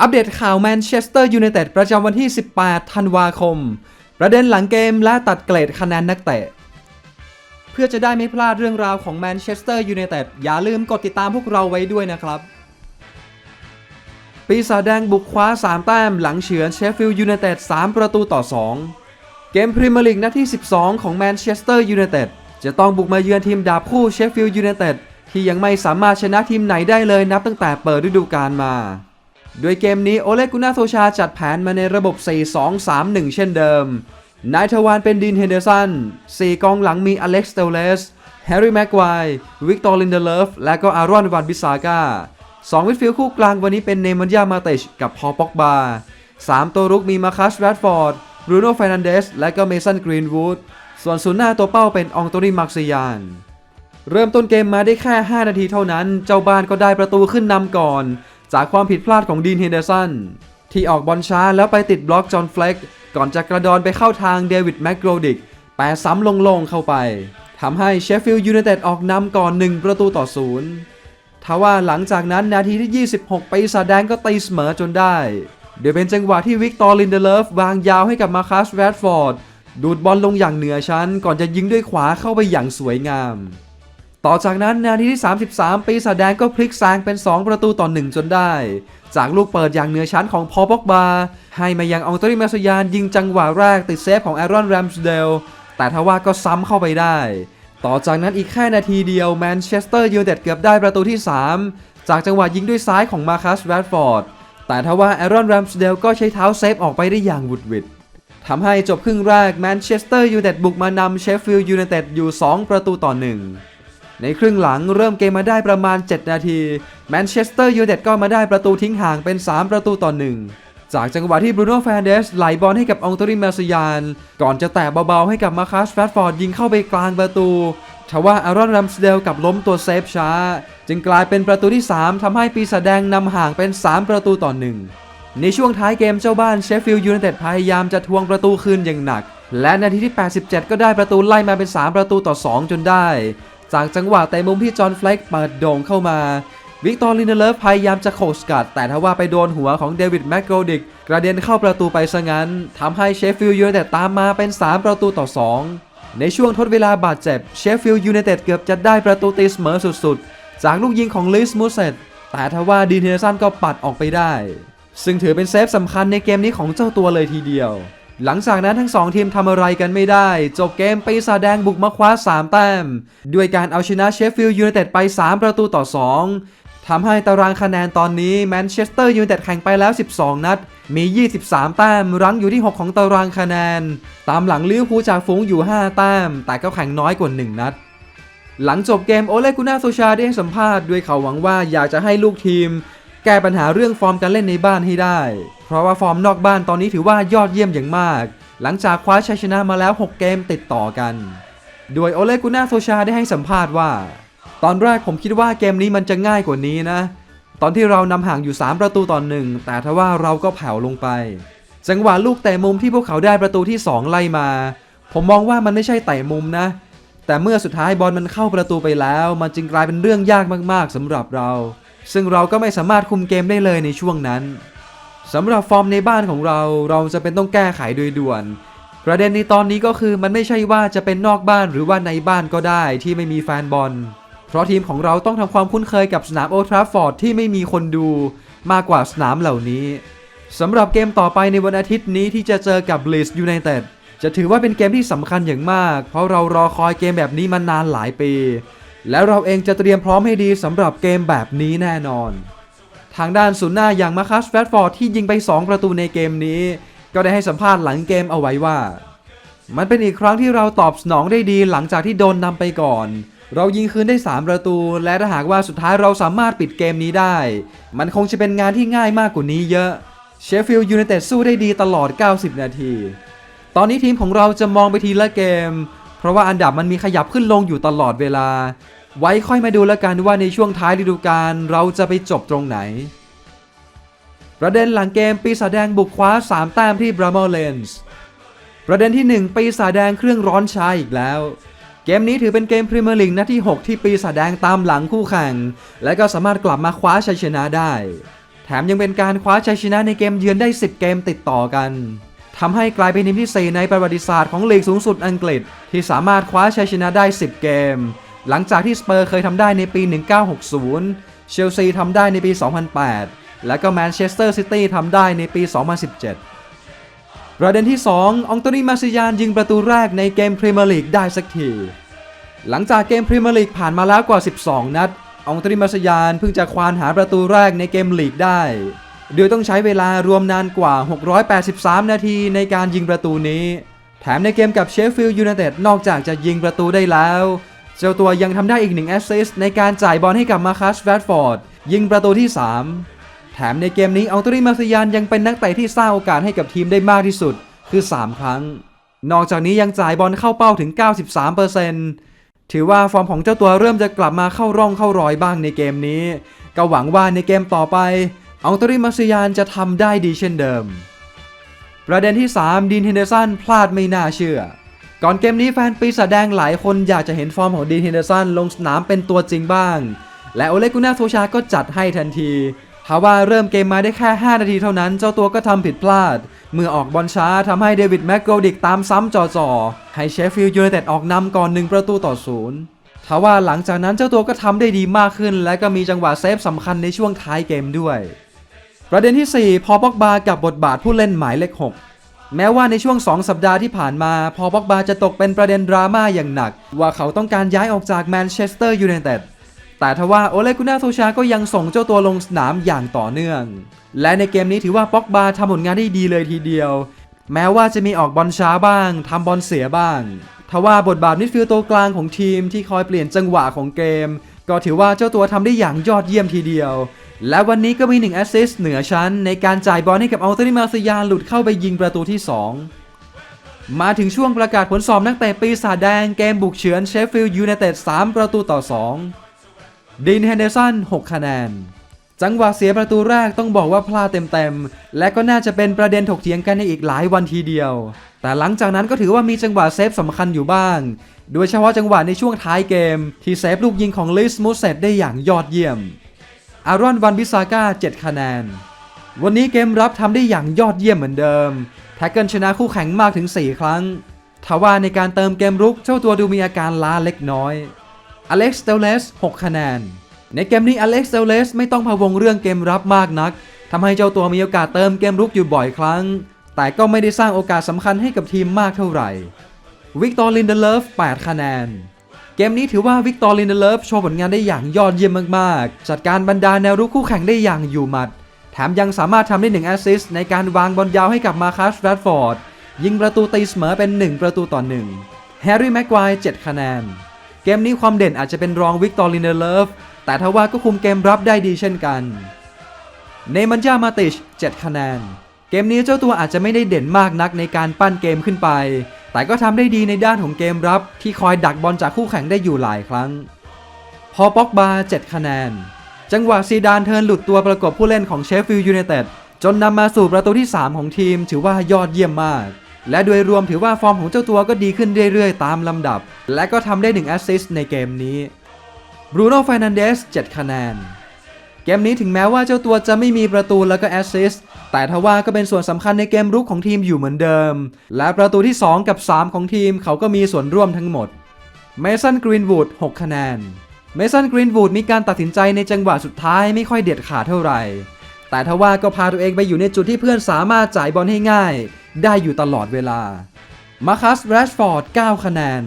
อัปเดตข่าวแมนเชสเตอร์ยูไนเต็ดประจำวันที่ 18 ธันวาคม ประเด็นหลังเกมและตัดเกรดคะแนนนักเตะ เพื่อจะได้ไม่พลาดเรื่องราวของแมนเชสเตอร์ยูไนเต็ดอย่าลืมกดติดตามพวกเราไว้ด้วยนะครับ ปีศาจแดงบุกคว้า 3 แต้มหลังเฉือนเชฟฟิลด์ยูไนเต็ด 3 ประตูต่อ 2 เกมพรีเมียร์ลีกนัดที่ 12 ของแมนเชสเตอร์ยูไนเต็ดจะต้องบุกมาเยือนทีมดาบคู่เชฟฟิลด์ยูไนเต็ดที่ยังไม่สามารถชนะทีมไหนได้เลยนับตั้งแต่เปิดฤดูกาลมา โดยเกมนี้โอเลกุนาโซชาจัดแผนมาในระบบ 4-2-3-1 เช่นเดิม นายทวานเป็นดินเฮนเดอร์สัน 4 กองหลังมีอเล็กซ์เตลเลส แฮร์รี่แม็กควายวิกตอร์ลินเดเลฟ และก็อารอนวันบิสาก้าสองมิดฟิลด์คู่กลางวันนี้เป็นเนมันยามาเตชกับพอป็อกบาสามตัวรุกมีมาคัสแรดฟอร์ดบรูโน่เฟรนันเดส และก็เมสันกรีนวูด ส่วนศูนย์หน้าตัวเป้าเป็นอองโตนีมาร์ซิยาน เริ่มต้นเกมมาได้แค่ 5 นาทีเท่านั้น เจ้าบ้านก็ได้ประตูขึ้นนำก่อน จากความผิดพลาดของดีนเฮนเดอร์สันที่ออกบอลช้าแล้วไปติดบล็อกจอห์นเฟล็กก่อนจะกระดอนไปเข้าทางเดวิดแมกโรดิกแปะซ้ำลงๆเข้าไปทำให้เชฟฟิลด์ยูไนเต็ดออกนำก่อน 1 ประตูต่อศูนย์ทว่าหลังจากนั้นนาทีที่ 26ปีศาจแดงก็ตีเสมอจนได้โดยเป็นจังหวะที่วิกตอร์ลินเดเลฟวางยาวให้กับมาคัสแรดฟอร์ดดูดบอลลงอย่างเหนือชั้น ก่อนจะยิงด้วยขวาเข้าไปอย่างสวยงาม ต่อจากนั้นนาทีที่ 33 ปีศาแดงก็พลิกแซงเป็น 2 ประตูต่อ 1 จนได้ จากลูกเปิดอย่างเหนือชั้นของพอป็อกบา ให้มายังอองตรีมาสยานยิงจังหวะแรกติดเซฟของแอรอนแรมสเดล แต่ทว่าก็ซ้ำเข้าไปได้ ต่อจากนั้นอีกแค่นาทีเดียวแมนเชสเตอร์ยูไนเต็ดเกือบได้ประตูที่ 3 จากจังหวะยิงด้วยซ้ายของมาคัสแรดฟอร์ด แต่ทว่าแอรอนแรมสเดลก็ใช้เท้าเซฟออกไปได้อย่างวุดวิดทำให้จบครึ่งแรกแมนเชสเตอร์ยูไนเต็ดบุกมานำเชฟฟิลด์ยูไนเต็ดอยู่ 2 ประตูต่อ 1 ในครึ่งหลังเริ่มเกมมาได้ประมาณ 7 นาทีแมนเชสเตอร์ยูไนเต็ดก็มาได้ประตูทิ้งห่างเป็น 3 ประตูต่อ 1 จากจังหวะที่บรูโน่แฟนเดสไหลบอลให้กับองโตริมาสยาน ก่อนจะแตะเบาๆให้กับมาคัสแฟรฟอร์ดยิงเข้าไปกลางประตูทว่าอารอนรัมสเดลกับล้มตัวเซฟช้า จึงกลายเป็นประตูที่ 3ทำให้ปีศาจแดงนำห่างเป็น 3 ประตูต่อ 1 ในช่วงท้ายเกมเจ้าบ้านเชฟฟิลด์ยูไนเต็ดพยายามจะทวงประตูคืนอย่างหนัก และนาทีที่ 87 ก็ได้ประตูไล่มาเป็น 3 ประตูต่อ 2 จนได้ จากจังหวะเตะมุมที่จอห์นเฟล็กเปิดโด่งเข้ามาวิกตอร์ลินเดเลฟพยายามจะโขกสกัด แต่ทว่าไปโดนหัวของเดวิดแมกโกรดิกกระเด็นเข้าประตูไปซะงั้นทำให้เชฟฟิลด์ยูไนเต็ดตามมาเป็น 3 ประตูต่อ 2 ในช่วงทดเวลาบาดเจ็บเชฟฟิลด์ยูไนเต็ดเกือบจะได้ประตูตีเสมอสุดๆ จากลูกยิงของลิสมูเซตแต่ทว่าดีเทนสันก็ปัดออกไปได้ ซึ่งถือเป็นเซฟสำคัญในเกมนี้ของเจ้าตัวเลยทีเดียว หลังจากนั้นทั้ง2ทีมทำอะไรกันไม่ได้ จบเกมปีศาจแดงบุกมาคว้า 3 แต้ม ด้วยการเอาชนะเชฟฟิลด์ยูไนเต็ดไป 3 ประตูต่อ 2ทำให้ตารางคะแนนตอนนี้แมนเชสเตอร์ยูไนเต็ดแข่งไปแล้ว 12 นัด มี 23 แต้ม รั้งอยู่ที่ 6 ของตารางคะแนน ตามหลังลิเวอร์พูลจากฝูงอยู่ 5 แต้ม แต่ก็แข่งน้อยกว่า 1 นัดหลังจบเกมโอเลกุน่าโซชาได้ให้สัมภาษณ์ด้วยเขาหวังว่าอยากจะให้ลูกทีม แก้ปัญหาเรื่องฟอร์มการเล่นในบ้านให้ได้ เพราะว่าฟอร์มนอกบ้านตอนนี้ถือว่ายอดเยี่ยมอย่างมาก หลังจากคว้าชัยชนะมาแล้ว 6 เกมติดต่อกัน โดยโอเลกุน่าโซชาได้ให้สัมภาษณ์ว่า ตอนแรกผมคิดว่าเกมนี้มันจะง่ายกว่านี้นะ ตอนที่เรานำห่างอยู่ 3 ประตูต่อหนึ่งแต่ทว่าเราก็แผ่วลงไป จังหวะลูกเตะมุมที่พวกเขาได้ประตูที่ 2 ไล่มา ผมมองว่ามันไม่ใช่เตะมุมนะ แต่เมื่อสุดท้ายบอลมันเข้าประตูไปแล้ว มันจึงกลายเป็นเรื่องยากมากๆสำหรับเรา ซึ่งเราก็ไม่สามารถคุมเกมได้เลยในช่วงนั้นสำหรับฟอร์มในบ้านของเราเราจะเป็นต้องแก้ไขโดยด่วน ประเด็นในตอนนี้ก็คือมันไม่ใช่ว่าจะเป็นนอกบ้านหรือว่าในบ้านก็ได้ที่ไม่มีแฟนบอล เพราะทีมของเราต้องทำความคุ้นเคยกับสนามโอทราฟฟอร์ดที่ไม่มีคนดูมากกว่าสนามเหล่านี้สำหรับเกมต่อไปในวันอาทิตย์นี้ที่จะเจอกับลีสยูไนเต็ดจะถือว่าเป็นเกมที่สำคัญอย่างมาก เพราะเรารอคอยเกมแบบนี้มานานหลายปี แล้วเราเองจะเตรียมพร้อมให้ดีสำหรับเกมแบบนี้แน่นอน ทางด้านศูนย์หน้าอย่างมาคัสแฟตฟอร์ดที่ยิงไป 2 ประตูในเกมนี้ ก็ได้ให้สัมภาษณ์หลังเกมเอาไว้ว่า มันเป็นอีกครั้งที่เราตอบสนองได้ดีหลังจากที่โดนนำไปก่อน เรายิงคืนได้ 3 ประตู และถ้าหากว่าสุดท้ายเราสามารถปิดเกมนี้ได้ มันคงจะเป็นงานที่ง่ายมากกว่านี้เยอะเชฟฟิลด์ยูไนเต็ดสู้ได้ดีตลอด 90 นาที ตอนนี้ทีมของเราจะมองไปทีละเกม เพราะว่าอันดับมันมีขยับขึ้นลงอยู่ตลอดเวลา ไว้ค่อยมาดูแล้วกันว่าในช่วงท้ายฤดูกาลเราจะไปจบตรงไหน ประเด็นหลังเกมปีศาจแดงบุกคว้า 3 แต้มที่บราโมเลนส์ประเด็นที่ 1 ปีศาจแดงเครื่องร้อนชาอีกแล้ว เกมนี้ถือเป็นเกมพรีเมียร์ลีกนัดที่ 6 ที่ปีศาจแดงตามหลังคู่แข่ง และก็สามารถกลับมาคว้าชัยชนะได้ แถมยังเป็นการคว้าชัยชนะในเกมเยือนได้ 10 เกมติดต่อกันทำให้กลายเป็นทีมที่ 4 ในประวัติศาสตร์ของลีกสูงสุดอังกฤษ ที่สามารถคว้าชัยชนะได้ 10 เกม หลังจากที่สเปอร์เคยทำได้ในปี 1960 เชลซีทำได้ในปี 2008 และก็แมนเชสเตอร์ซิตี้ทำได้ในปี 2017 ประเด็นที่ 2 องโตนีมาซิยานยิงประตูแรกในเกมพรีเมียร์ลีกได้สักที หลังจากเกมพรีเมียร์ลีกผ่านมาแล้วกว่า 12 นัด องโตนีมาซิยานเพิ่งจะควานหาประตูแรกในเกมลีกได้ โดยต้องใช้เวลารวมนานกว่า 683 นาทีในการยิงประตูนี้ แถมในเกมกับเชฟฟิลด์ยูไนเต็ดนอกจากจะยิงประตูได้แล้ว เจ้าตัวยังทำได้อีกหนึ่งแอสซิสต์ในการจ่ายบอลให้กับมาคัสแรดฟอร์ดยิงประตูที่ 3 แถมในเกมนี้อัลตรีมาซิยานยังเป็นนักเตะที่สร้างโอกาสให้กับทีมได้มากที่สุดคือ 3 ครั้ง นอกจากนี้ยังจ่ายบอลเข้าเป้าถึง 93%ถือว่าฟอร์มของเจ้าตัวเริ่มจะกลับมาเข้าร่องเข้ารอยบ้างในเกมนี้ ก็หวังว่าในเกมต่อไปอัลตรีมาซิยานจะทำได้ดีเช่นเดิม ประเด็นที่ 3ดีนเฮนเดอร์สันพลาดไม่น่าเชื่อ ก่อนเกมนี้แฟนปีศาจแดงหลายคนอยากจะเห็นฟอร์มของดีนเฮนเดอร์สันลงสนามเป็นตัวจริงบ้าง และโอเลกุน่าโซชาก็จัดให้ทันทีทว่าเริ่มเกมมาได้แค่ 5 นาทีเท่านั้น เจ้าตัวก็ทำผิดพลาด เมื่อออกบอลช้าทำให้เดวิดแม็กโกดิกตามซ้ำจ่อๆ ให้เชฟฟิลด์ยูไนเต็ดออกนำก่อน 1 ประตูต่อศูนย์ทว่าหลังจากนั้นเจ้าตัวก็ทำได้ดีมากขึ้น และก็มีจังหวะเซฟสำคัญในช่วงท้ายเกมด้วย ประเด็นที่ 4 พอป็อกบากับบทบาทผู้เล่นหมายเลข 6 แม้ว่าในช่วง 2 สัปดาห์ที่ผ่านมา พอป็อกบาจะตกเป็นประเด็นดราม่าอย่างหนัก ว่าเขาต้องการย้ายออกจากแมนเชสเตอร์ยูไนเต็ดแต่ทว่าโอเลกุน่าโซชาก็ยังส่งเจ้าตัวลงสนามอย่างต่อเนื่อง และในเกมนี้ถือว่าป็อกบาทำผลงานได้ดีเลยทีเดียว แม้ว่าจะมีออกบอลช้าบ้างทำบอลเสียบ้างทว่าบทบาทมิดฟิลด์ตัวกลางของทีมที่คอยเปลี่ยนจังหวะของเกม ก็ถือว่าเจ้าตัวทำได้อย่างยอดเยี่ยมทีเดียว และวันนี้ก็มี1แอสซิสต์เหนือชั้น ในการจ่ายบอลให้กับอัลเทอร์นิมาซยานหลุดเข้าไปยิงประตูที่ 2 มาถึงช่วงประกาศผลสอบนักเตะปีศาจแดงเกมบุกเฉือนเชฟฟิลด์ยูไนเต็ด3ประตูต่อ 2 ดินเฮนเดอร์สัน6คะแนน จังหวะเสียประตูแรกต้องบอกว่าพลาดเต็มๆ และก็น่าจะเป็นประเด็นถกเถียงกันในอีกหลายวันทีเดียว แต่หลังจากนั้นก็ถือว่ามีจังหวะเซฟสำคัญอยู่บ้าง โดยเฉพาะจังหวะในช่วงท้ายเกม ที่เซฟลูกยิงของลิสมูเซตได้อย่างยอดเยี่ยม อารอนวันบิซาก้า7คะแนน วันนี้เกมรับทำได้อย่างยอดเยี่ยมเหมือนเดิม แท็กเกิลชนะคู่แข่งมากถึง 4 ครั้งทว่าในการเติมเกมรุกเจ้าตัวดูมีอาการล้าเล็กน้อย อเล็กซ์เตลเลส6คะแนน ในเกมนี้อเล็กซ์เตลเลสไม่ต้องพะวงเรื่องเกมรับมากนักทำให้เจ้าตัวมีโอกาสเติมเกมรุกอยู่บ่อยครั้ง แต่ก็ไม่ได้สร้างโอกาสสำคัญให้กับทีมมากเท่าไหร่วิกตอร์ลินเดเลฟ8คะแนน เกมนี้ถือว่าวิกตอร์ลินเดเลฟโชว์ผลงานได้อย่างยอดเยี่ยมมากๆ จัดการบรรดาแนวรุกคู่แข่งได้อย่างอยู่หมัด แถมยังสามารถทำได้1แอสซิสต์ในการวางบอลยาวให้กับมาคัสแรดฟอร์ด ยิงประตูตีเสมอเป็น 1 ประตูต่อ1แฮร์รี่แม็กควาย7คะแนน เกมนี้ความเด่นอาจจะเป็นรองวิกตอร์ลินเดเลฟแต่ทว่าก็คุมเกมรับได้ดีเช่นกันเนมันจามาติช7คะแนน เกมนี้เจ้าตัวอาจจะไม่ได้เด่นมากนักในการปั้นเกมขึ้นไป แต่ก็ทำได้ดีในด้านของเกมรับ ที่คอยดักบอลจากคู่แข่งได้อยู่หลายครั้ง พอป็อกบา7คะแนน จังหวะซีดานเทิร์นหลุดตัวประกบผู้เล่นของเชฟฟิลด์ยูไนเต็ดจนนำมาสู่ประตูที่ 3 ของทีม ถือว่ายอดเยี่ยมมาก และโดยรวมถือว่าฟอร์มของเจ้าตัวก็ดีขึ้นเรื่อยๆ ตามลำดับ และก็ทำได้1แอสซิสต์ในเกมนี้บรูโน่ฟ r นันเดส7คะแนน เกมนี้ถึงแม้ว่าเจ้าตัวจะไม่มีประตูแล้วก็แอสซิสต์แต่ทว่าก็เป็นส่วนสำคัญในเกมรุกของทีมอยู่เหมือนเดิม และประตูที่ 2 กับ 3 ของทีมเขาก็มีส่วนร่วมทั้งหมดเมสันกรีนวูด6คะแนนเมสันกรีนวูดมีการตัดสินใจในจังหวะสุดท้ายไม่ค่อยเด็ดขาดเท่าไหร่ แต่ทว่าก็พาตัวเองไปอยู่ในจุดที่เพื่อนสามารถจ่ายบอลให้ง่าย ได้อยู่ตลอดเวลามาคัสแรชฟอร์ด9คะแนน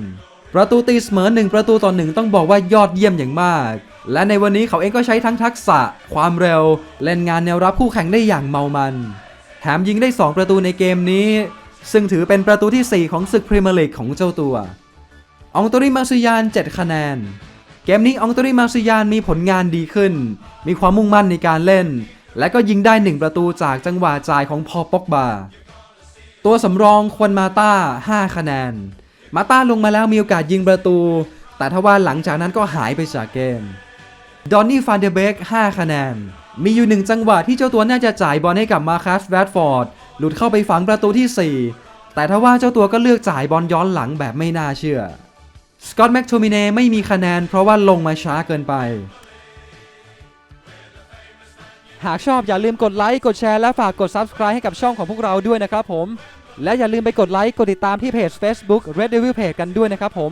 ประตูตีเสมอ 1 ประตูต่อ 1 ต้องบอกว่ายอดเยี่ยมอย่างมาก และในวันนี้เขาเองก็ใช้ทั้งทักษะ ความเร็ว เล่นงานแนวรับคู่แข่งได้อย่างเมามัน แถมยิงได้ 2 ประตูในเกมนี้ ซึ่งถือเป็นประตูที่ 4 ของศึกพรีเมียร์ลีกของเจ้าตัวอองโตริมาซิยาน 7 คะแนน เกมนี้อองโตริมาซิยานมีผลงานดีขึ้น มีความมุ่งมั่นในการเล่น และก็ยิงได้ 1 ประตูจากจังหวะจ่ายของพอปอกบา ตัวสำรองควนมาต้า 5 คะแนน มาต้าลงมาแล้วมีโอกาสยิงประตู แต่ทว่าหลังจากนั้นก็หายไปจากเกม ดอนนี่ฟานเดเบก5คะแนน มีอยู่หนึ่งจังหวะที่เจ้าตัวน่าจะจ่ายบอลให้กับมาคัสแรดฟอร์ด หลุดเข้าไปฝังประตูที่ 4 แต่ทว่าเจ้าตัวก็เลือกจ่ายบอลย้อนหลังแบบไม่น่าเชื่อ สกอตแม็กโทมิเน่ไม่มีคะแนนเพราะว่าลงมาช้าเกินไป หากชอบอย่าลืมกดไลค์ กดแชร์ และฝากกด Subscribe ให้กับช่องของพวกเราด้วยนะครับผม และอย่าลืมไปกดไลค์ กดติดตามที่เพจ Facebook Red Devil Page กันด้วยนะครับผม